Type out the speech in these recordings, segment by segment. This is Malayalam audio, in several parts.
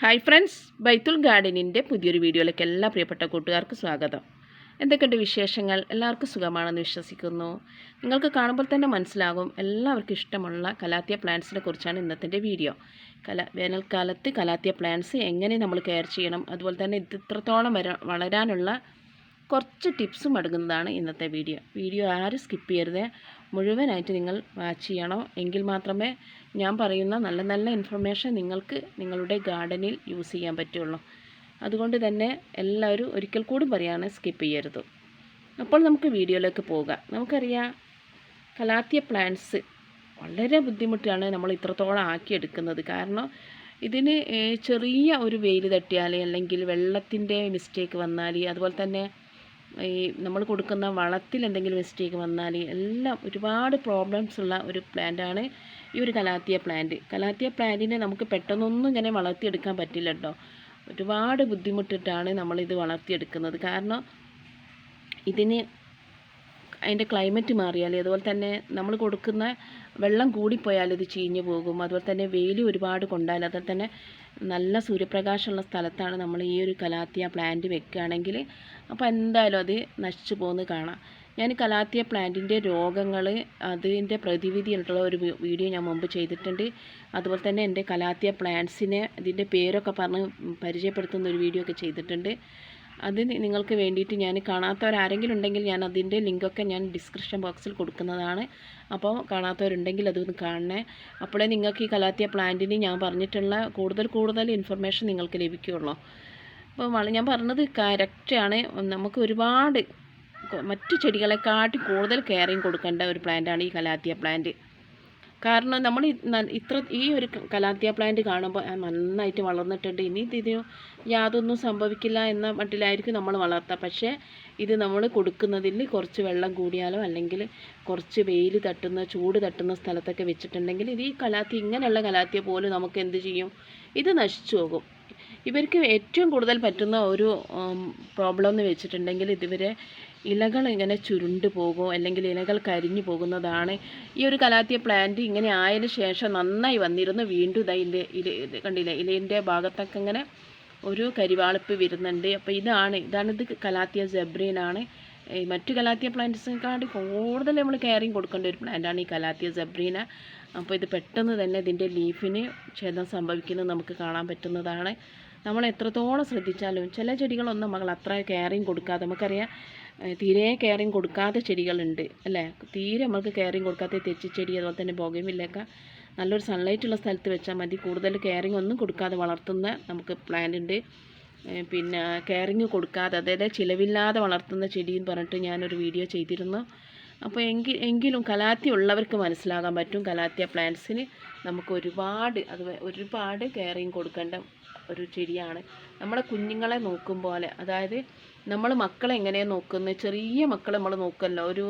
ഹായ് ഫ്രണ്ട്സ് ബൈത്തുൽ ഗാർഡനിന്റെ പുതിയൊരു വീഡിയോയിലേക്ക് എല്ലാ പ്രിയപ്പെട്ട കൂട്ടുകാർക്കും സ്വാഗതം. എന്തൊക്കെയുണ്ട് വിശേഷങ്ങൾ? എല്ലാവർക്കും സുഖമാണെന്ന് വിശ്വസിക്കുന്നു. നിങ്ങൾക്ക് കാണുമ്പോൾ തന്നെ മനസ്സിലാകും എല്ലാവർക്കും ഇഷ്ടമുള്ള കലാത്തിയ പ്ലാന്റ്സിനെ കുറിച്ചാണ് ഇന്നത്തെ വീഡിയോ. കല വേനൽക്കാലത്ത് കലാത്തിയ പ്ലാന്റ്സ് എങ്ങനെ നമ്മൾ കെയർ ചെയ്യണം അതുപോലെ തന്നെ ഇത് ഇത്രത്തോളം വര വളരാനുള്ള കുറച്ച് ടിപ്സും അടങ്ങുന്നതാണ് ഇന്നത്തെ വീഡിയോ. വീഡിയോ ആരും സ്കിപ്പ് ചെയ്യരുത്. മുഴുവനായിട്ട് നിങ്ങൾ വാച്ച് ചെയ്യണം. എങ്കിൽ മാത്രമേ ഞാൻ പറയുന്ന നല്ല നല്ല ഇൻഫർമേഷൻ നിങ്ങൾക്ക് നിങ്ങളുടെ ഗാർഡനിൽ യൂസ് ചെയ്യാൻ പറ്റുള്ളൂ. അതുകൊണ്ട് തന്നെ എല്ലാവരും ഒരിക്കൽ കൂടി പറയാണ് സ്കിപ്പ് ചെയ്യരുത്. അപ്പോൾ നമുക്ക് വീഡിയോയിലേക്ക് പോകാം. നമുക്കറിയാം കലാത്തിയ പ്ലാന്റ്സ് വളരെ ബുദ്ധിമുട്ടാണ് നമ്മൾ ഇത്രത്തോളം ആക്കിയെടുക്കുന്നത്. കാരണം ഇതിന് ചെറിയ ഒരു വെയിൽ തട്ടിയാൽ അല്ലെങ്കിൽ വെള്ളത്തിന്റെ മിസ്റ്റേക്ക് വന്നാൽ അതുപോലെ തന്നെ ഈ നമ്മൾ കൊടുക്കുന്ന വളത്തിൽ എന്തെങ്കിലും മിസ്റ്റേക്ക് വന്നാൽ എല്ലാം ഒരുപാട് പ്രോബ്ലംസ് ഉള്ള ഒരു പ്ലാന്റാണ് ഈ ഒരു കലാത്തിയ പ്ലാന്റ് കലാത്തിയ പ്ലാന്റിനെ നമുക്ക് പെട്ടെന്നൊന്നും ഇങ്ങനെ വളർത്തിയെടുക്കാൻ പറ്റില്ല കേട്ടോ ഒരുപാട് ബുദ്ധിമുട്ടിട്ടാണ് നമ്മളിത് വളർത്തിയെടുക്കുന്നത്. കാരണം ഇതിന് അതിന്റെ ക്ലൈമറ്റ് മാറിയാൽ അതുപോലെ തന്നെ നമ്മൾ കൊടുക്കുന്ന വെള്ളം കൂടിപ്പോയാൽ ഇത് ചീഞ്ഞു പോകും. അതുപോലെ തന്നെ വെയിൽ ഒരുപാട് കൊണ്ടാൽ അതുപോലെ തന്നെ നല്ല സൂര്യപ്രകാശമുള്ള സ്ഥലത്താണ് നമ്മൾ ഈ ഒരു കലാത്തിയ പ്ലാന്റ് വെക്കുകയാണെങ്കിൽ അപ്പോൾ എന്തായാലും അത് നശിച്ചു പോകുന്നത് കാണാം. ഞാൻ കലാത്തിയ പ്ലാന്റിന്റെ രോഗങ്ങൾ അതിന്റെ പ്രതിവിധിയായിട്ടുള്ള ഒരു വീഡിയോ ഞാൻ മുമ്പ് ചെയ്തിട്ടുണ്ട്. അതുപോലെ തന്നെ എന്റെ കലാത്തിയ പ്ലാന്റ്സിനെ ഇതിന്റെ പേരൊക്കെ പറഞ്ഞ് പരിചയപ്പെടുത്തുന്ന ഒരു വീഡിയോ ഒക്കെ ചെയ്തിട്ടുണ്ട്. അത് നിങ്ങൾക്ക് വേണ്ടിയിട്ട് ഞാൻ കാണാത്തവരാരെങ്കിലും ഉണ്ടെങ്കിൽ ഞാൻ അതിന്റെ ലിങ്കൊക്കെ ഞാൻ ഡിസ്ക്രിപ്ഷൻ ബോക്സിൽ കൊടുക്കുന്നതാണ്. അപ്പോൾ കാണാത്തവരുണ്ടെങ്കിൽ അതൊന്ന് കാണണേ. അപ്പോഴേ നിങ്ങൾക്ക് ഈ കലാത്തിയ പ്ലാന്റിന് ഞാൻ പറഞ്ഞിട്ടുള്ള കൂടുതൽ കൂടുതൽ ഇൻഫർമേഷൻ നിങ്ങൾക്ക് ലഭിക്കുകയുള്ളൂ. അപ്പോൾ ഞാൻ പറഞ്ഞത് കറക്റ്റാണ് നമുക്ക് ഒരുപാട് മറ്റു ചെടികളെക്കാട്ടി കൂടുതൽ കെയറിങ് കൊടുക്കേണ്ട ഒരു പ്ലാന്റാണ് ഈ കലാത്തിയ പ്ലാന്റ് കാരണം നമ്മൾ ഇത്ര ഈ ഒരു കലാത്തിയ പ്ലാന്റ് കാണുമ്പോൾ നന്നായിട്ട് വളർന്നിട്ടുണ്ട്. ഇനി ഇത് ഇതിന് യാതൊന്നും സംഭവിക്കില്ല എന്ന മട്ടിലായിരിക്കും നമ്മൾ വളർത്തുക പക്ഷേ ഇത് നമ്മൾ കൊടുക്കുന്നതിൽ കുറച്ച് വെള്ളം കൂടിയാലോ അല്ലെങ്കിൽ കുറച്ച് വെയിൽ തട്ടുന്ന ചൂട് തട്ടുന്ന സ്ഥലത്തൊക്കെ വെച്ചിട്ടുണ്ടെങ്കിൽ ഇത് ഈ കലാത്തി ഇങ്ങനെയുള്ള കലാത്തിയ പോലും നമുക്ക് എന്ത് ചെയ്യും? ഇത് നശിച്ചു പോകും. ഇവർക്ക് ഏറ്റവും കൂടുതൽ പറ്റുന്ന ഒരു പ്രോബ്ലം എന്ന് വെച്ചിട്ടുണ്ടെങ്കിൽ ഇതുവരെ ഇലകൾ ഇങ്ങനെ ചുരുണ്ട് പോകും അല്ലെങ്കിൽ ഇലകൾ കരിഞ്ഞു പോകുന്നതാണ്. ഈ ഒരു കലാത്തിയ പ്ലാന്റ് ഇങ്ങനെ ആയതിന് ശേഷം നന്നായി വന്നിരുന്നു. വീണ്ടും ഇതാ ഇല ഇത് കണ്ടില്ലേ? ഇലയിന്റെ ഭാഗത്തൊക്കെ ഇങ്ങനെ ഒരു കരിവാളിപ്പ് വരുന്നുണ്ട്. അപ്പോൾ ഇതാണ് ഇതാണ് ഇത് കലാത്തിയ ജബ്രീനാണ് മറ്റു കലാത്തിയ പ്ലാന്റ്സിനെക്കാട്ടി കൂടുതൽ നമ്മൾ കെയറിങ് കൊടുക്കേണ്ട ഒരു പ്ലാന്റാണ് ഈ കലാത്തിയ ജബ്രീന അപ്പോൾ ഇത് പെട്ടെന്ന് തന്നെ ഇതിന്റെ ലീഫിന് ഛേദം സംഭവിക്കുന്നത് നമുക്ക് കാണാൻ പറ്റുന്നതാണ്. നമ്മൾ എത്രത്തോളം ശ്രദ്ധിച്ചാലും ചില ചെടികളൊന്നും നമ്മൾ അത്ര കെയറിങ് കൊടുക്കാതെ. നമുക്കറിയാം തീരെ കെയറിങ് കൊടുക്കാത്ത ചെടികളുണ്ട് അല്ലേ? തീരെ നമ്മൾക്ക് കെയറിങ് കൊടുക്കാത്ത തെച്ചിച്ചെടി അതുപോലെ തന്നെ ബോഗമില്ലൊക്കെ നല്ലൊരു സൺലൈറ്റ് ഉള്ള സ്ഥലത്ത് വെച്ചാൽ മതി. കൂടുതൽ കെയറിങ് ഒന്നും കൊടുക്കാതെ വളർത്തുന്ന നമുക്ക് പ്ലാന്റ് ഉണ്ട്. പിന്നെ കെയറിങ് കൊടുക്കാതെ അതായത് ചിലവില്ലാതെ വളർത്തുന്ന ചെടി എന്ന് പറഞ്ഞിട്ട് ഞാനൊരു വീഡിയോ ചെയ്തിരുന്നു. അപ്പോൾ എങ്കിൽ എങ്കിലും കലാത്തി ഉള്ളവർക്ക് മനസ്സിലാകാൻ പറ്റും. കലാത്തിയ പ്ലാന്റ്സിന് നമുക്ക് ഒരുപാട് അത് ഒരുപാട് കെയറിങ് കൊടുക്കേണ്ട ഒരു ചെടിയാണ്. നമ്മുടെ കുഞ്ഞുങ്ങളെ നോക്കും പോലെ അതായത് നമ്മൾ മക്കളെ എങ്ങനെയാണ് നോക്കുന്നത് ചെറിയ മക്കളെ നമ്മൾ നോക്കുമല്ലോ ഒരു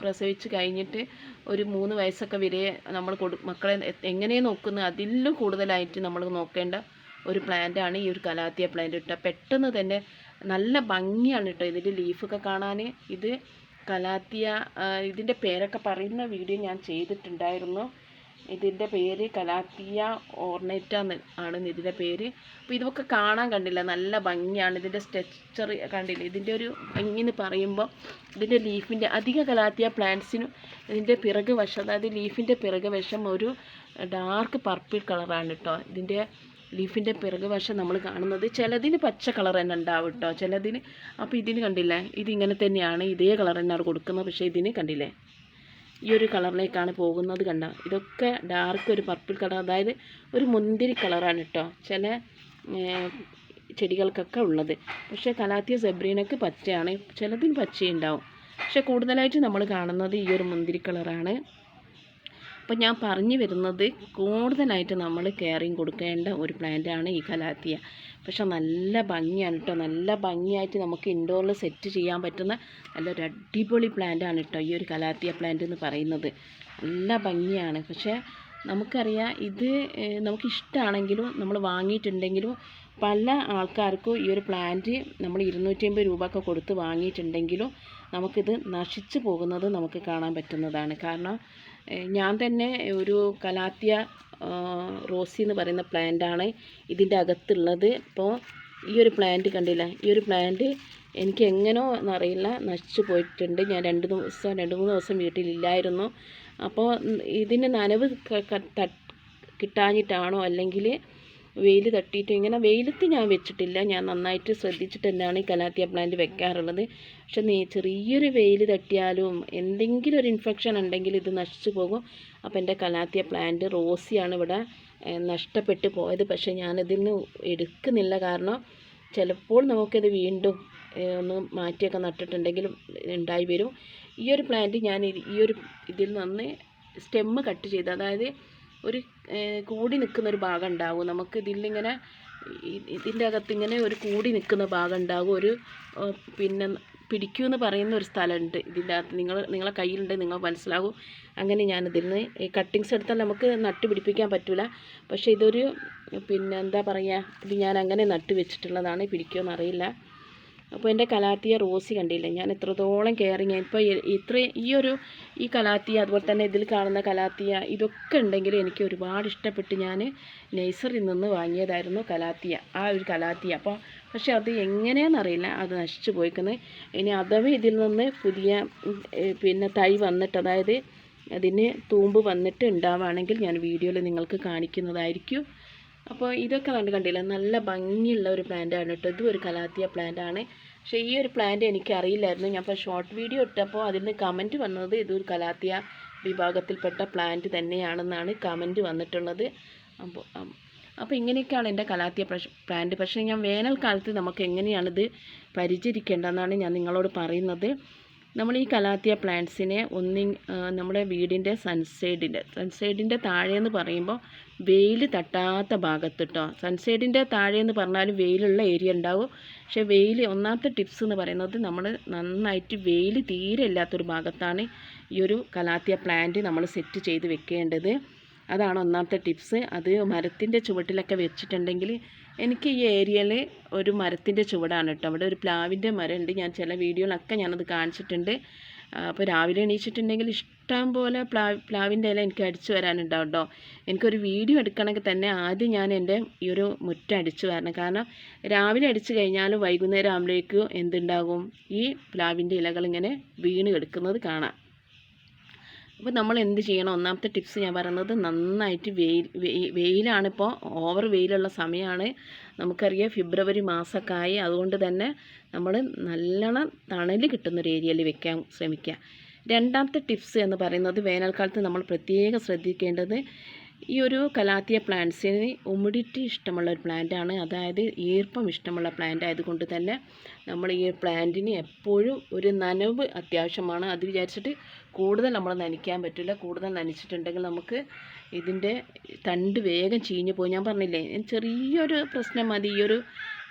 പ്രസവിച്ച് കഴിഞ്ഞിട്ട് ഒരു മൂന്ന് വയസ്സൊക്കെ വരെ നമ്മൾ കൊടു മക്കളെ എങ്ങനെയാണ് നോക്കുന്നത് അതിലും കൂടുതലായിട്ട് നമ്മൾ നോക്കേണ്ട ഒരു പ്ലാന്റാണ് ഈ ഒരു കലാത്തിയ പ്ലാന്റ് കേട്ടോ പെട്ടെന്ന് തന്നെ നല്ല ഭംഗിയാണ് കേട്ടോ ഇതിന്റെ ലീഫൊക്കെ കാണാൻ ഇത് കലാത്തിയ ഇതിന്റെ പേരൊക്കെ പറയുന്ന വീഡിയോ ഞാൻ ചെയ്തിട്ടുണ്ടായിരുന്നു. ഇതിന്റെ പേര് കലാത്തിയ ഓർണേറ്റ ആണെന്ന് ആണ് ഇതിന്റെ പേര്. അപ്പോൾ ഇതൊക്കെ കാണാൻ കണ്ടില്ല? നല്ല ഭംഗിയാണ്. ഇതിന്റെ സ്ട്രക്ചർ കണ്ടില്ല? ഇതിന്റെ ഒരു ഭംഗി പറയുമ്പോൾ ഇതിന്റെ ലീഫിന്റെ അധിക കലാത്തിയ പ്ലാന്റ്സിനും ഇതിന്റെ പിറക് വശം അതായത് ലീഫിന്റെ പിറക് വശം ഒരു ഡാർക്ക് പർപ്പിൾ കളറാണ് കേട്ടോ ഇതിന്റെ ലീഫിന്റെ പിറക് വശം നമ്മൾ കാണുന്നത് ചിലതിന് പച്ച കളർ തന്നെ ഉണ്ടാവും കേട്ടോ ചിലതിന് അപ്പോൾ ഇതിന് കണ്ടില്ലേ? ഇതിങ്ങനെ തന്നെയാണ്. ഇതേ കളർ തന്നെയാണ് കൊടുക്കുന്നത്. പക്ഷേ ഇതിന് കണ്ടില്ലേ? ഈ ഒരു കളറിലേക്കാണ് പോകുന്നത് കണ്ട? ഇതൊക്കെ ഡാർക്ക് ഒരു പർപ്പിൾ കളർ അതായത് ഒരു മുന്തിരി കളറാണ് കേട്ടോ ചില ചെടികൾക്കൊക്കെ ഉള്ളത്. പക്ഷേ കലാത്തിയ സെബ്രീനക്ക് പച്ചയാണ്. ചിലതിന് പച്ചയുണ്ടാവും. പക്ഷേ കൂടുതലായിട്ട് നമ്മൾ കാണുന്നത് ഈ ഒരു മുന്തിരി കളറാണ് അപ്പോൾ ഞാൻ പറഞ്ഞു വരുന്നത് കൂടുതലായിട്ട് നമ്മൾ കെയറിങ് കൊടുക്കേണ്ട ഒരു പ്ലാന്റാണ് ഈ കലാത്തിയ. പക്ഷെ നല്ല ഭംഗിയാണ് കേട്ടോ നല്ല ഭംഗിയായിട്ട് നമുക്ക് ഇൻഡോറിൽ സെറ്റ് ചെയ്യാൻ പറ്റുന്ന നല്ലൊരു അടിപൊളി പ്ലാന്റാണ് കേട്ടോ ഈ ഒരു കലാത്തിയ പ്ലാന്റ് എന്ന് പറയുന്നത്. നല്ല ഭംഗിയാണ്. പക്ഷേ നമുക്കറിയാം ഇത് നമുക്ക് ഇഷ്ടമാണെങ്കിലും നമ്മൾ വാങ്ങിയിട്ടുണ്ടെങ്കിലും പല ആൾക്കാർക്കും ഈ ഒരു പ്ലാന്റ് നമ്മൾ ഇരുന്നൂറ്റി അമ്പത് രൂപ ഒക്കെ കൊടുത്ത് വാങ്ങിയിട്ടുണ്ടെങ്കിലും നമുക്കിത് നശിച്ചു പോകുന്നത് നമുക്ക് കാണാൻ പറ്റുന്നതാണ്. കാരണം ഞാൻ തന്നെ ഒരു കലാത്തിയ റോസി എന്ന് പറയുന്ന പ്ലാന്റാണ് ഇതിന്റെ അകത്തുള്ളത്. ഇപ്പോൾ ഈ ഒരു പ്ലാന്റ് കണ്ടില്ല? ഈ ഒരു പ്ലാന്റ് എനിക്ക് എങ്ങനോ എന്നറിയില്ല നശിച്ചു പോയിട്ടുണ്ട്. ഞാൻ രണ്ട് ദിവസം രണ്ട് മൂന്ന് ദിവസം വീട്ടിലില്ലായിരുന്നു. അപ്പോൾ ഇതിന് നനവ് കിട്ടാഞ്ഞിട്ടാണോ അല്ലെങ്കിൽ വെയിൽ തട്ടിയിട്ട് ഇങ്ങനെ വെയിലത്ത് ഞാൻ വെച്ചിട്ടില്ല. ഞാൻ നന്നായിട്ട് ശ്രദ്ധിച്ചിട്ട് തന്നെയാണ് ഈ കലാത്തിയ പ്ലാന്റ് വെക്കാറുള്ളത്. പക്ഷെ നീ ചെറിയൊരു വെയിൽ തട്ടിയാലും എന്തെങ്കിലും ഒരു ഇൻഫെക്ഷൻ ഉണ്ടെങ്കിൽ ഇത് നശിച്ചു പോകും. അപ്പോൾ എന്റെ കലാത്തിയ പ്ലാന്റ് റോസിയാണ് ഇവിടെ നഷ്ടപ്പെട്ട് പോയത്. പക്ഷേ ഞാനിതിൽ നിന്ന് എടുക്കുന്നില്ല കാരണം ചിലപ്പോൾ നമുക്കിത് വീണ്ടും ഒന്ന് മാറ്റിയൊക്കെ നട്ടിട്ടുണ്ടെങ്കിലും ഉണ്ടായി വരും. ഈ ഒരു പ്ലാന്റ് ഞാൻ ഈ ഒരു ഇതിൽ നിന്ന് സ്റ്റെമ്മ് കട്ട് ചെയ്ത് അതായത് ഒരു കൂടി നിൽക്കുന്ന ഒരു ഭാഗം ഉണ്ടാവും നമുക്ക് ഇതിലിങ്ങനെ ഇതിന്റെ അകത്ത് ഇങ്ങനെ ഒരു കൂടി നിൽക്കുന്ന ഭാഗം ഉണ്ടാകും ഒരു പിന്നെ പിടിക്കൂ എന്ന് പറയുന്ന ഒരു സ്ഥലമുണ്ട് ഇതിന്റെ അകത്ത്. നിങ്ങൾ നിങ്ങളെ കയ്യിലുണ്ട് നിങ്ങൾ മനസ്സിലാകും. അങ്ങനെ ഞാനിതിൽ നിന്ന് ഈ കട്ടിങ്സ് എടുത്താൽ നമുക്ക് നട്ട് പിടിപ്പിക്കാൻ പറ്റില്ല പക്ഷേ ഇതൊരു പിന്നെ എന്താ പറയുക ഇത് ഞാൻ അങ്ങനെ നട്ട് വെച്ചിട്ടുള്ളതാണ് പിടിക്കുമെന്ന് അറിയില്ല അപ്പോൾ എന്റെ കലാത്തിയ റോസി കണ്ടില്ലേ? ഞാൻ എത്രത്തോളം കെയറിങ് ഇപ്പോൾ ഇത്ര ഈ ഒരു ഈ കലാത്തിയ അതുപോലെ തന്നെ ഇതിൽ കാണുന്ന കലാത്തിയ ഇതൊക്കെ ഉണ്ടെങ്കിൽ എനിക്ക് ഒരുപാട് ഇഷ്ടപ്പെട്ട് ഞാൻ നഴ്സറിയിൽ നിന്ന് വാങ്ങിയതായിരുന്നു കലാത്തിയ ആ ഒരു കലാത്തിയ. അപ്പോൾ പക്ഷേ അത് എങ്ങനെയാണെന്നറിയില്ല അത് നശിച്ചു പോയിക്കുന്നത് ഇനി അഥവാ ഇതിൽ നിന്ന് പുതിയ പിന്നെ തൈ വന്നിട്ട് അതായത് അതിന് തൂമ്പ് വന്നിട്ട് ഉണ്ടാവുകയാണെങ്കിൽ ഞാൻ വീഡിയോയിൽ നിങ്ങൾക്ക് കാണിക്കുന്നതായിരിക്കും. അപ്പോൾ ഇതൊക്കെ കണ്ട് കണ്ടില്ല? നല്ല ഭംഗിയുള്ള ഒരു പ്ലാന്റാണ് കേട്ടോ ഇതും ഒരു കലാത്തിയ പ്ലാന്റാണ് പക്ഷേ ഈ ഒരു പ്ലാന്റ് എനിക്ക് അറിയില്ലായിരുന്നു ഞാൻ ഇപ്പോൾ ഷോർട്ട് വീഡിയോ ഇട്ടപ്പോൾ അതിൽ നിന്ന് കമന്റ് വന്നത് ഇതൊരു കലാത്തിയ വിഭാഗത്തിൽപ്പെട്ട പ്ലാന്റ് തന്നെയാണെന്നാണ് കമന്റ് വന്നിട്ടുള്ളത്. അപ്പോൾ അപ്പോൾ ഇങ്ങനെയൊക്കെയാണ് എന്റെ കലാത്തിയ പ്ലാന്റ് പക്ഷേ ഞാൻ വേനൽക്കാലത്ത് നമുക്ക് എങ്ങനെയാണിത് പരിചരിക്കേണ്ടതെന്നാണ് ഞാൻ നിങ്ങളോട് പറയുന്നത്. നമ്മൾ ഈ കലാത്തിയ പ്ലാന്റ്സിനെ ഒന്നി നമ്മുടെ വീടിന്റെ സൺസൈഡിന്റെ സൺസൈഡിന്റെ താഴെയെന്ന് പറയുമ്പോൾ വെയിൽ തട്ടാത്ത ഭാഗത്ത് കേട്ടോ സൺസൈഡിന്റെ താഴെയെന്ന് പറഞ്ഞാൽ വെയിലുള്ള ഏരിയ ഉണ്ടാവും. പക്ഷേ വെയിൽ ഒന്നാമത്തെ ടിപ്സ് എന്ന് പറയുന്നത് നമ്മൾ നന്നായിട്ട് വെയിൽ തീരെ ഇല്ലാത്തൊരു ഭാഗത്താണ് ഈ ഒരു കലാത്തിയ പ്ലാന്റ് നമ്മൾ സെറ്റ് ചെയ്ത് വെക്കേണ്ടത്. അതാണ് ഒന്നാമത്തെ ടിപ്സ്. അത് മരത്തിന്റെ ചുവട്ടിലൊക്കെ വെച്ചിട്ടുണ്ടെങ്കിൽ എനിക്ക് ഈ ഏരിയയിൽ ഒരു മരത്തിന്റെ ചുവടാണ് കേട്ടോ. അവിടെ ഒരു പ്ലാവിന്റെ മരമുണ്ട്. ഞാൻ ചില വീഡിയോയിലൊക്കെ ഞാനത് കാണിച്ചിട്ടുണ്ട്. അപ്പോൾ രാവിലെ എണീച്ചിട്ടുണ്ടെങ്കിൽ ഇഷ്ടം പോലെ പ്ലാ പ്ലാവിന്റെ ഇല എനിക്ക് അടിച്ചു വരാനുണ്ടാവും കേട്ടോ. എനിക്കൊരു വീഡിയോ എടുക്കണമെങ്കിൽ തന്നെ ആദ്യം ഞാൻ എന്റെ ഈ ഒരു മുറ്റം അടിച്ചു വരണം. കാരണം രാവിലെ അടിച്ചു കഴിഞ്ഞാൽ വൈകുന്നേരം ആകുമ്പോഴേക്കും എന്തുണ്ടാകും? ഈ പ്ലാവിന്റെ ഇലകൾ ഇങ്ങനെ വീണ് കിടക്കുന്നത് കാണാം. അപ്പോൾ നമ്മൾ എന്ത് ചെയ്യണം? ഒന്നാമത്തെ ടിപ്സ് ഞാൻ പറയുന്നത് നന്നായിട്ട് വെയിൽ വെയി- വെയിലാണിപ്പോൾ ഓവർ വെയിലുള്ള സമയമാണ് നമുക്കറിയാം ഫെബ്രുവരി മാസമൊക്കെ ആയി അതുകൊണ്ട് തന്നെ നമ്മൾ നല്ലോണം തണൽ കിട്ടുന്നൊരു ഏരിയയിൽ വെക്കാൻ ശ്രമിക്കുക രണ്ടാമത്തെ ടിപ്സ് എന്ന് പറയുന്നത് വേനൽക്കാലത്ത് നമ്മൾ പ്രത്യേകം ശ്രദ്ധിക്കേണ്ടത് ഈ ഒരു കലാത്തിയ പ്ലാന്റ്സിന് ഉമിഡിറ്റി ഇഷ്ടമുള്ള ഒരു പ്ലാന്റ് ആണ് അതായത് ഈർപ്പം ഇഷ്ടമുള്ള പ്ലാന്റ് ആയതുകൊണ്ട് തന്നെ നമ്മൾ ഈ പ്ലാന്റിന് എപ്പോഴും ഒരു നനവ് അത്യാവശ്യമാണ്. അത് വിചാരിച്ചിട്ട് കൂടുതൽ നമ്മൾ നനയ്ക്കാൻ പറ്റില്ല. കൂടുതൽ നനച്ചിട്ടുണ്ടെങ്കിൽ നമുക്ക് ഇതിന്റെ തണ്ട് വേഗം ചീഞ്ഞു പോകും. ഞാൻ പറഞ്ഞില്ലേ ചെറിയൊരു പ്രശ്നം മതി. ഈ ഒരു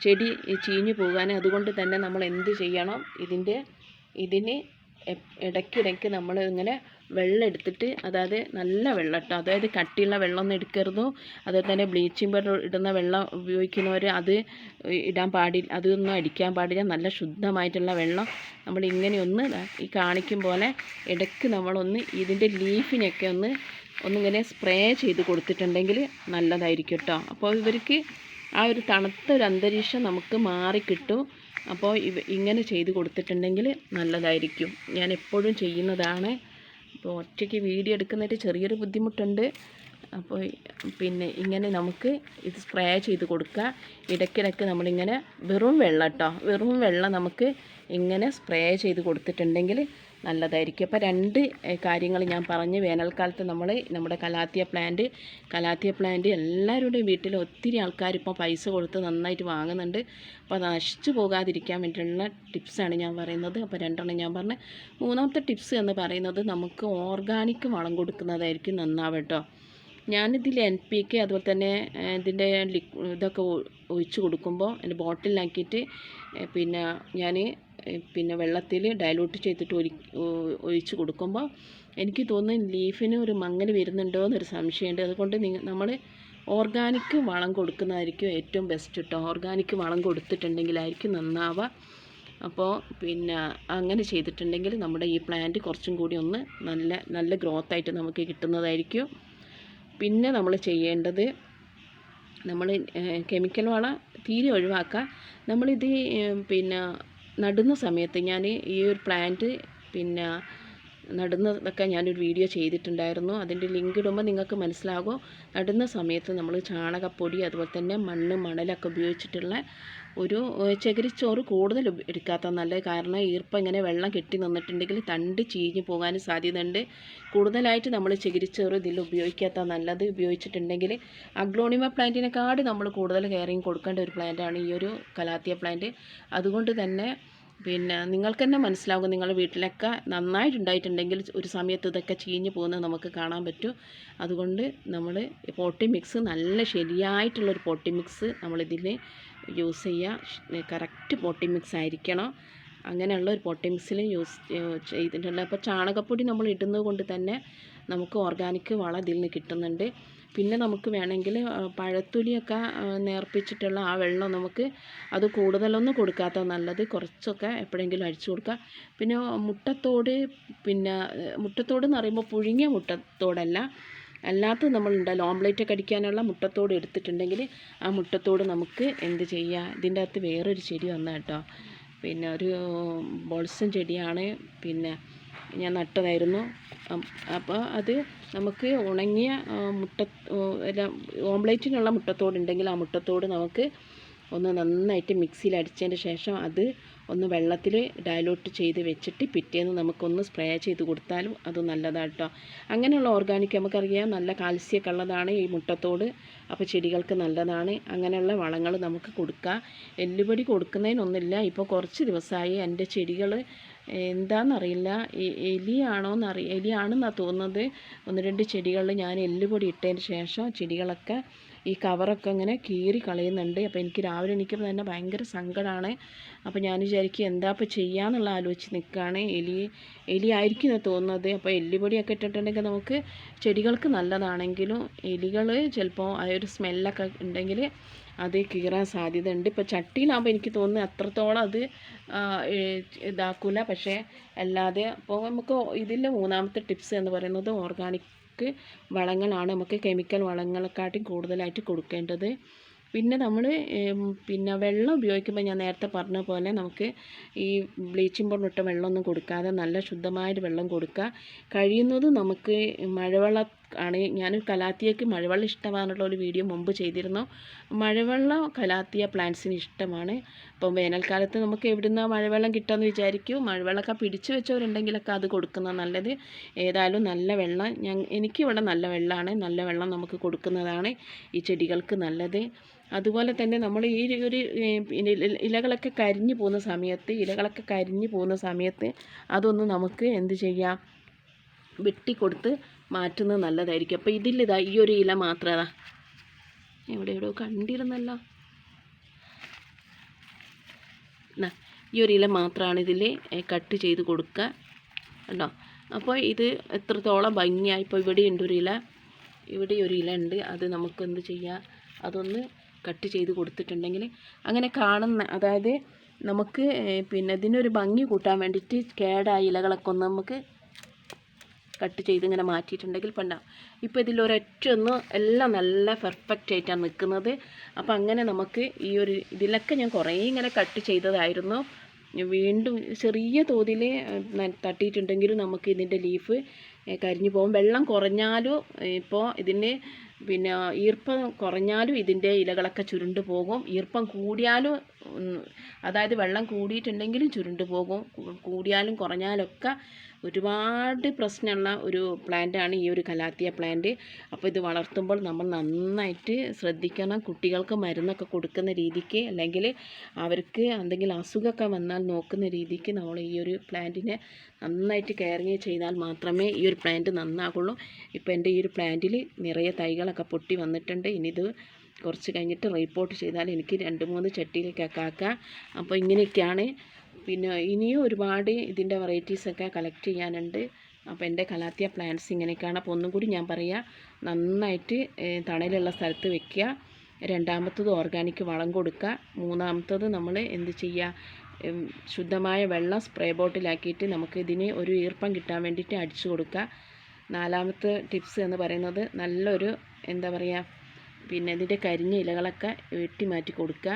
ചെടി ചീഞ്ഞു പോകാൻ അതുകൊണ്ട് തന്നെ നമ്മൾ എന്ത് ചെയ്യണം? ഇതിന്റെ ഇതിന് ഇടയ്ക്കിടയ്ക്ക് നമ്മൾ ഇങ്ങനെ വെള്ളം എടുത്തിട്ട് അതായത് നല്ല വെള്ളം കേട്ടോ അതായത് കട്ടിയുള്ള വെള്ളമൊന്നും എടുക്കരുതോ. അതുപോലെ തന്നെ ബ്ലീച്ചിങ് പൗഡർ ഇടുന്ന വെള്ളം ഉപയോഗിക്കുന്നവർ അത് ഇടാൻ പാടില്ല അതൊന്നും അടിക്കാൻ പാടില്ല. നല്ല ശുദ്ധമായിട്ടുള്ള വെള്ളം നമ്മൾ ഇങ്ങനെ ഒന്ന് ദാ ഈ കാണിക്കും പോലെ ഇടയ്ക്ക് നമ്മളൊന്ന് ഇതിന്റെ ലീഫിനൊക്കെ ഒന്ന് ഒന്നിങ്ങനെ സ്പ്രേ ചെയ്ത് കൊടുത്തിട്ടുണ്ടെങ്കിൽ നല്ലതായിരിക്കും കേട്ടോ. അപ്പോൾ ഇവർക്ക് ആ ഒരു തണുത്ത ഒരു അന്തരീക്ഷം നമുക്ക് മാറിക്കിട്ടും അപ്പോൾ ഇങ്ങനെ ചെയ്ത് കൊടുത്തിട്ടുണ്ടെങ്കിൽ നല്ലതായിരിക്കും. ഞാൻ എപ്പോഴും ചെയ്യുന്നതാണ്. അപ്പോൾ ഒറ്റയ്ക്ക് വീഡിയോ എടുക്കുന്നതിൽ ചെറിയൊരു ബുദ്ധിമുട്ടുണ്ട്. അപ്പോൾ പിന്നെ ഇങ്ങനെ നമുക്ക് ഇത് സ്പ്രേ ചെയ്ത് കൊടുക്കുക. ഇടയ്ക്കിടയ്ക്ക് നമ്മളിങ്ങനെ വെറും വെള്ളം കേട്ടോ വെറും വെള്ളം നമുക്ക് ഇങ്ങനെ സ്പ്രേ ചെയ്ത് കൊടുത്തിട്ടുണ്ടെങ്കിൽ നല്ലതായിരിക്കും. അപ്പോൾ രണ്ട് കാര്യങ്ങൾ ഞാൻ പറഞ്ഞ് വേനൽക്കാലത്ത് നമ്മൾ നമ്മുടെ കലാത്തിയ പ്ലാന്റ് കലാത്തിയ പ്ലാന്റ് എല്ലാവരുടെയും വീട്ടിൽ ഒത്തിരി ആൾക്കാർ ഇപ്പോൾ പൈസ കൊടുത്ത് നന്നായിട്ട് വാങ്ങുന്നുണ്ട്. അപ്പോൾ അത് നശിച്ചു പോകാതിരിക്കാൻ വേണ്ടിയുള്ള ടിപ്സാണ് ഞാൻ പറയുന്നത്. അപ്പോൾ രണ്ടെണ്ണം ഞാൻ പറഞ്ഞത് മൂന്നാമത്തെ ടിപ്സ് എന്ന് പറയുന്നത് നമുക്ക് ഓർഗാനിക് വളം കൊടുക്കുന്നതായിരിക്കും നന്നാവട്ടോ ഞാനിതിൽ എൻ പി കെ അതുപോലെ തന്നെ ഇതിന്റെ ഇതൊക്കെ ഒഴിച്ചു കൊടുക്കുമ്പോൾ എന്റെ ബോട്ടിലാക്കിയിട്ട് പിന്നെ ഞാൻ പിന്നെ വെള്ളത്തിൽ ഡയലൂട്ട് ചെയ്തിട്ട് ഒരു ഒഴിച്ചു ഒഴിച്ച് കൊടുക്കുമ്പോൾ എനിക്ക് തോന്നുന്നു ലീഫിന് ഒരു മങ്ങൽ വരുന്നുണ്ടോ എന്നൊരു സംശയമുണ്ട്. അതുകൊണ്ട് നിങ്ങൾ നമ്മൾ ഓർഗാനിക് വളം കൊടുക്കുന്നതായിരിക്കും ഏറ്റവും ബെസ്റ്റ് കേട്ടോ. ഓർഗാനിക് വളം കൊടുത്തിട്ടുണ്ടെങ്കിലായിരിക്കും നന്നാവുക. അപ്പോൾ പിന്നെ അങ്ങനെ ചെയ്തിട്ടുണ്ടെങ്കിൽ നമ്മുടെ ഈ പ്ലാന്റ് കുറച്ചും കൂടി ഒന്ന് നല്ല നല്ല ഗ്രോത്ത് ആയിട്ട് നമുക്ക് കിട്ടുന്നതായിരിക്കും. പിന്നെ നമ്മൾ ചെയ്യേണ്ടത് നമ്മൾ കെമിക്കൽ വളം തീരെ ഒഴിവാക്കുക. നമ്മളിത് പിന്നെ നടുന്ന സമയത്ത് ഞാൻ ഈ ഒരു പ്ലാന്റ് പിന്നെ നടുന്നതൊക്കെ ഞാനൊരു വീഡിയോ ചെയ്തിട്ടുണ്ടായിരുന്നു. അതിന്റെ ലിങ്ക് ഇടുമ്പോൾ നിങ്ങൾക്ക് മനസ്സിലാകും. നടുന്ന സമയത്ത് നമ്മൾ ചാണകപ്പൊടി അതുപോലെ തന്നെ മണ്ണ് മണലൊക്കെ ഉപയോഗിച്ചിട്ടുള്ള ഒരു ചകിരിച്ചോറ് കൂടുതൽ എടുക്കാത്ത നല്ലത് കാരണം ഈർപ്പം ഇങ്ങനെ വെള്ളം കെട്ടി നിന്നിട്ടുണ്ടെങ്കിൽ തണ്ട് ചീഞ്ഞു പോകാനും സാധ്യതയുണ്ട്. കൂടുതലായിട്ട് നമ്മൾ ചകിരിച്ചോറ് ഇതിൽ ഉപയോഗിക്കാത്ത നല്ലത് ഉപയോഗിച്ചിട്ടുണ്ടെങ്കിൽ അഗ്ലോണിമ പ്ലാന്റിനെക്കാട് നമ്മൾ കൂടുതൽ കെയറിങ് കൊടുക്കേണ്ട ഒരു പ്ലാന്റാണ് ഈ ഒരു കലാത്തിയ പ്ലാന്റ്. അതുകൊണ്ട് തന്നെ പിന്നെ നിങ്ങൾക്ക് തന്നെ മനസ്സിലാകും നിങ്ങളുടെ വീട്ടിലൊക്കെ നന്നായിട്ടുണ്ടായിട്ടുണ്ടെങ്കിൽ ഒരു സമയത്ത് ഇതൊക്കെ ചീഞ്ഞ് പോകുന്നത് നമുക്ക് കാണാൻ പറ്റും. അതുകൊണ്ട് നമ്മൾ പോട്ടി മിക്സ് നല്ല ശരിയായിട്ടുള്ളൊരു പോട്ടി മിക്സ് നമ്മളിതിൽ യൂസ് ചെയ്യുക. കറക്റ്റ് പോട്ടി മിക്സ് ആയിരിക്കണം. അങ്ങനെയുള്ള ഒരു പോട്ടി മിക്സിൽ യൂസ് ചെയ്തിട്ടുണ്ട്. അപ്പോൾ ചാണകപ്പൊടി നമ്മൾ ഇടുന്നത് കൊണ്ട് തന്നെ നമുക്ക് ഓർഗാനിക് വളം ഇതിൽ നിന്ന് കിട്ടുന്നുണ്ട്. പിന്നെ നമുക്ക് വേണമെങ്കിൽ പഴത്തുലിയൊക്കെ നേർപ്പിച്ചിട്ടുള്ള ആ വെള്ളം നമുക്ക് അത് കൂടുതലൊന്നും കൊടുക്കാത്ത നല്ലത് കുറച്ചൊക്കെ എപ്പോഴെങ്കിലും അഴിച്ചു കൊടുക്കുക. പിന്നെ മുട്ടത്തോട് പിന്നെ മുട്ടത്തോട് എന്ന് പറയുമ്പോൾ പുഴുങ്ങിയ മുട്ടത്തോടല്ല. അല്ലാത്ത നമ്മളുണ്ടല്ലോ ഓംലേറ്റ് ഒക്കെ അടിക്കാനുള്ള മുട്ടത്തോട് എടുത്തിട്ടുണ്ടെങ്കിൽ ആ മുട്ടത്തോട് നമുക്ക് എന്ത് ചെയ്യുക? ഇതിന്റെ അകത്ത് വേറൊരു ചെടി വന്ന കേട്ടോ. പിന്നെ ഒരു ബോൾസം ചെടിയാണ്. പിന്നെ ഞാൻ നട്ടതായിരുന്നു. അപ്പോൾ അത് നമുക്ക് ഉണങ്ങിയ മുട്ട ഓ, എല്ലാം ഓംലേറ്റിനുള്ള മുട്ടത്തോട് ഉണ്ടെങ്കിൽ ആ മുട്ടത്തോട് നമുക്ക് ഒന്ന് നന്നായിട്ട് മിക്സിയിൽ അടിച്ചതിന് ശേഷം അത് ഒന്ന് വെള്ളത്തിൽ ഡയലൂട്ട് ചെയ്ത് വെച്ചിട്ട് പിറ്റേന്ന് നമുക്കൊന്ന് സ്പ്രേ ചെയ്ത് കൊടുത്താലും അത് നല്ലതാണ് കേട്ടോ അങ്ങനെയുള്ള ഓർഗാനിക് നമുക്കറിയാം നല്ല കാൽസ്യമൊക്കെ ഉള്ളതാണ് ഈ മുട്ടത്തോട്. അപ്പോൾ ചെടികൾക്ക് നല്ലതാണ്. അങ്ങനെയുള്ള വളങ്ങൾ നമുക്ക് കൊടുക്കാം. എല്ലുപൊടി കൊടുക്കുന്നതിനൊന്നുമില്ല. ഇപ്പോൾ കുറച്ച് ദിവസമായി എന്റെ ചെടികൾ എന്താണെന്നറിയില്ല എ- എലിയാണോന്നറി എലിയാണെന്നാണ് തോന്നുന്നത്. ഒന്ന് രണ്ട് ചെടികളിൽ ഞാൻ എല്ലുപൊടി ഇട്ടതിന് ശേഷം ചെടികളൊക്കെ ഈ കവറൊക്കെ ഇങ്ങനെ കീറി കളയുന്നുണ്ട്. അപ്പോൾ എനിക്ക് രാവിലെ എണീക്കുമ്പോൾ തന്നെ ഭയങ്കര സങ്കടമാണ് അപ്പോൾ ഞാൻ വിചാരിക്കും എന്താ ഇപ്പോൾ ചെയ്യാമെന്നുള്ള ആലോചിച്ച് നിൽക്കുകയാണ് എലി എലി ആയിരിക്കും എന്ന് തോന്നുന്നത്. അപ്പോൾ എല്ലുപൊടിയൊക്കെ ഇട്ടിട്ടുണ്ടെങ്കിൽ നമുക്ക് ചെടികൾക്ക് നല്ലതാണെങ്കിലും എലികൾ ചിലപ്പോൾ ആ ഒരു സ്മെല്ലൊക്കെ ഉണ്ടെങ്കിൽ അത് കീറാൻ സാധ്യതയുണ്ട്. ഇപ്പോൾ ചട്ടിയിലാകുമ്പോൾ എനിക്ക് തോന്നുന്നു അത്രത്തോളം അത് ഇതാക്കില്ല പക്ഷേ അല്ലാതെ അപ്പോൾ നമുക്ക് ഇതിന്റെ മൂന്നാമത്തെ ടിപ്സ് എന്ന് പറയുന്നത് ഓർഗാനിക് വളങ്ങളാണ്. നമുക്ക് കെമിക്കൽ വളങ്ങളെക്കാട്ടും കൂടുതലായിട്ട് കൊടുക്കേണ്ടത്. പിന്നെ നമ്മൾ പിന്നെ വെള്ളം ഉപയോഗിക്കുമ്പോൾ ഞാൻ നേരത്തെ പറഞ്ഞ പോലെ നമുക്ക് ഈ ബ്ലീച്ചിങ് പൗഡർ ഇട്ട വെള്ളമൊന്നും കൊടുക്കാതെ നല്ല ശുദ്ധമായൊരു വെള്ളം കൊടുക്കുക. കഴിയുന്നത് നമുക്ക് മഴവെള്ളം ആണ്. ഞാൻ കലാത്തിയക്ക് മഴവെള്ളം ഇഷ്ടമാണെന്നുള്ള ഒരു വീഡിയോ മുമ്പ് ചെയ്തിരുന്നു. മഴവെള്ളം കലാത്തിയ പ്ലാന്റ്സിന് ഇഷ്ടമാണ്. അപ്പം വേനൽക്കാലത്ത് നമുക്ക് എവിടുന്ന മഴവെള്ളം കിട്ടുമെന്ന് വിചാരിക്കും. മഴവെള്ളമൊക്കെ പിടിച്ചു വെച്ചവരുണ്ടെങ്കിലൊക്കെ അത് കൊടുക്കുന്നത് നല്ലത്. ഏതായാലും നല്ല വെള്ളം ഞാൻ എനിക്കിവിടെ നല്ല വെള്ളമാണ്. നല്ല വെള്ളം നമുക്ക് കൊടുക്കുന്നതാണ് ഈ ചെടികൾക്ക് നല്ലത്. അതുപോലെ തന്നെ നമ്മൾ ഈ ഒരു ഇലകളൊക്കെ കരിഞ്ഞു പോകുന്ന സമയത്ത് ഇലകളൊക്കെ കരിഞ്ഞു പോകുന്ന സമയത്ത് അതൊന്ന് നമുക്ക് എന്ത് ചെയ്യാം? വെട്ടിക്കൊടുത്ത് മാറ്റുന്നത് നല്ലതായിരിക്കും. അപ്പോൾ ഇതിലിതാ ഈ ഒരു ഇല മാത്രമേ എവിടെ എവിടെയോ കണ്ടിരുന്നല്ലോ. ഈ ഒരു ഇല മാത്രമാണ് ഇതിൽ കട്ട് ചെയ്ത് കൊടുക്കുക. കണ്ടോ? അപ്പോൾ ഇത് എത്രത്തോളം ഭംഗിയായി ഇപ്പോൾ ഇവിടെ ഉണ്ട് ഒരു ഇല. ഇവിടെ ഒരു ഇല ഉണ്ട്. അത് നമുക്ക് എന്ത് ചെയ്യാം? അതൊന്ന് കട്ട് ചെയ്ത് കൊടുത്തിട്ടുണ്ടെങ്കിൽ അങ്ങനെ കാണുന്ന അതായത് നമുക്ക് പിന്നെ ഇതിനൊരു ഭംഗി കൂട്ടാൻ വേണ്ടിയിട്ട് കേടായ ഇലകളൊക്കെ ഒന്ന് നമുക്ക് കട്ട് ചെയ്ത് ഇങ്ങനെ മാറ്റിയിട്ടുണ്ടെങ്കിൽ പണ്ട. ഇപ്പോൾ ഇതിൽ ഒരൊറ്റ ഒന്ന് എല്ലാം നല്ല പെർഫെക്റ്റ് ആയിട്ടാണ് നിൽക്കുന്നത് അപ്പോൾ അങ്ങനെ നമുക്ക് ഈ ഒരു ഇതിലൊക്കെ ഞാൻ കുറേ ഇങ്ങനെ കട്ട് ചെയ്തതായിരുന്നു. വീണ്ടും ചെറിയ തോതിൽ തട്ടിയിട്ടുണ്ടെങ്കിലും നമുക്ക് ഇതിന്റെ ലീഫ് കരിഞ്ഞു പോകും. വെള്ളം കുറഞ്ഞാലും ഇപ്പോൾ ഇതിന് പിന്നെ ഈർപ്പം കുറഞ്ഞാലും ഇതിന്റെ ഇലകളൊക്കെ ചുരുണ്ട് പോകും. ഈർപ്പം കൂടിയാലും അതായത് വെള്ളം കൂടിയിട്ടുണ്ടെങ്കിലും ചുരുണ്ട് പോകും കൂടിയാലും കുറഞ്ഞാലൊക്കെ ഒരുപാട് പ്രശ്നമുള്ള ഒരു പ്ലാന്റാണ് ഈ ഒരു കലാത്തിയ പ്ലാന്റ്. അപ്പോൾ ഇത് വളർത്തുമ്പോൾ നമ്മൾ നന്നായിട്ട് ശ്രദ്ധിക്കണം. കുട്ടികൾക്ക് മരുന്നൊക്കെ കൊടുക്കുന്ന രീതിക്ക് അല്ലെങ്കിൽ അവർക്ക് എന്തെങ്കിലും അസുഖമൊക്കെ വന്നാൽ നോക്കുന്ന രീതിക്ക് നമ്മൾ ഈ ഒരു പ്ലാന്റിനെ നന്നായിട്ട് കെയറിങ് ചെയ്താൽ മാത്രമേ ഈ ഒരു പ്ലാന്റ് നന്നാകുള്ളൂ ഇപ്പോൾ എന്റെ ഈ ഒരു പ്ലാന്റിൽ നിറയെ തൈകളൊക്കെ പൊട്ടി വന്നിട്ടുണ്ട്. ഇനി ഇത് കുറച്ച് കഴിഞ്ഞിട്ട് റിപ്പോർട്ട് ചെയ്താൽ എനിക്ക് രണ്ട് മൂന്ന് ചട്ടിയിലേക്കൊക്കെ ആക്കാം അപ്പോൾ ഇങ്ങനെയൊക്കെയാണ്. പിന്നെ ഇനിയും ഒരുപാട് ഇതിന്റെ വെറൈറ്റീസൊക്കെ കളക്ട് ചെയ്യാനുണ്ട്. അപ്പോൾ എന്റെ കലാത്തിയ പ്ലാന്റ്സ് ഇങ്ങനെയൊക്കെയാണ്. അപ്പോൾ ഒന്നും കൂടി ഞാൻ പറയാം നന്നായിട്ട് തണലുള്ള സ്ഥലത്ത് വെക്കുക. രണ്ടാമത്തത് ഓർഗാനിക് വളം കൊടുക്കുക. മൂന്നാമത്തത് നമ്മൾ എന്ത് ചെയ്യുക? ശുദ്ധമായ വെള്ളം സ്പ്രേ ബോട്ടിലാക്കിയിട്ട് നമുക്ക് ഇതിന് ഒരു ഈർപ്പം കിട്ടാൻ വേണ്ടിയിട്ട് അടിച്ചു കൊടുക്കുക. നാലാമത്തെ ടിപ്സ് എന്ന് പറയുന്നത് നല്ലൊരു എന്താ പറയുക പിന്നെ ഇതിന്റെ കരിഞ്ഞ ഇലകളൊക്കെ വെട്ടി മാറ്റി കൊടുക്കുക.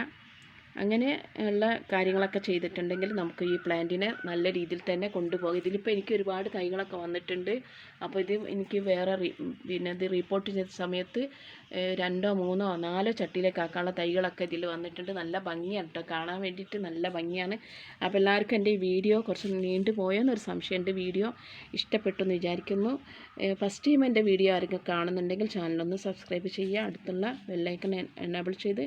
അങ്ങനെ ഉള്ള കാര്യങ്ങളൊക്കെ ചെയ്തിട്ടുണ്ടെങ്കിൽ നമുക്ക് ഈ പ്ലാന്റിനെ നല്ല രീതിയിൽ തന്നെ കൊണ്ടുപോകാം. ഇതിലിപ്പോൾ എനിക്ക് ഒരുപാട് തൈകളൊക്കെ വന്നിട്ടുണ്ട്. അപ്പോൾ ഇത് എനിക്ക് വേറെ പിന്നെ ഇത് റിപ്പോർട്ട് ചെയ്ത സമയത്ത് രണ്ടോ മൂന്നോ നാലോ ചട്ടിയിലേക്ക് ആക്കാനുള്ള തൈകളൊക്കെ ഇതിൽ വന്നിട്ടുണ്ട്. നല്ല ഭംഗിയാണ് കേട്ടോ കാണാൻ വേണ്ടിയിട്ട് നല്ല ഭംഗിയാണ്. അപ്പോൾ എല്ലാവർക്കും എന്റെ ഈ വീഡിയോ കുറച്ച് നീണ്ടു പോയെന്നൊരു സംശയമുണ്ട്. വീഡിയോ ഇഷ്ടപ്പെട്ടു എന്ന് വിചാരിക്കുന്നു. ഫസ്റ്റ് ടൈം എന്റെ വീഡിയോ ആരെങ്കിലും കാണുന്നുണ്ടെങ്കിൽ ചാനലൊന്ന് സബ്സ്ക്രൈബ് ചെയ്യുക. അടുത്തുള്ള ബെല്ലൈക്കൺ എനേബിൾ ചെയ്ത്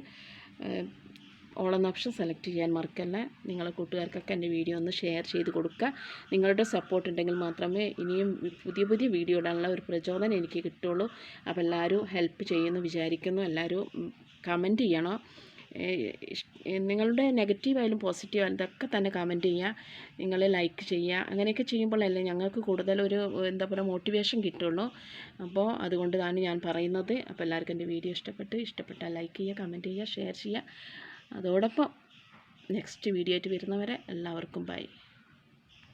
ഓൾ ഓപ്ഷൻ സെലക്ട് ചെയ്യാൻ മറക്കല്ല. നിങ്ങളെ കൂട്ടുകാർക്കൊക്കെ എന്റെ വീഡിയോ ഒന്ന് ഷെയർ ചെയ്ത് കൊടുക്കുക നിങ്ങളുടെ സപ്പോർട്ട് ഉണ്ടെങ്കിൽ മാത്രമേ ഇനിയും പുതിയ പുതിയ വീഡിയോ ഇടാനുള്ള ഒരു പ്രചോദനം എനിക്ക് കിട്ടുള്ളൂ. അപ്പോൾ എല്ലാവരും ഹെൽപ്പ് ചെയ്യുമെന്ന് വിചാരിക്കുന്നു. എല്ലാവരും കമന്റ് ചെയ്യണം. നിങ്ങളുടെ നെഗറ്റീവ് ആയാലും പോസിറ്റീവ് ആയാലും ഇതൊക്കെ തന്നെ കമന്റ് ചെയ്യുക നിങ്ങൾ ലൈക്ക് ചെയ്യുക അങ്ങനെയൊക്കെ ചെയ്യുമ്പോഴല്ലേ ഞങ്ങൾക്ക് കൂടുതലൊരു എന്താ പറയുക മോട്ടിവേഷൻ കിട്ടുള്ളൂ. അപ്പോൾ അതുകൊണ്ടാണ് ഞാൻ പറയുന്നത്. അപ്പോൾ എല്ലാവർക്കും എന്റെ വീഡിയോ ഇഷ്ടപ്പെട്ട് ഇഷ്ടപ്പെട്ടാൽ ലൈക്ക് ചെയ്യുക കമന്റ് ചെയ്യുക ഷെയർ ചെയ്യുക. അതോടൊപ്പം നെക്സ്റ്റ് വീഡിയോ ആയിട്ട് വരുന്നവരെ എല്ലാവർക്കും ബൈ.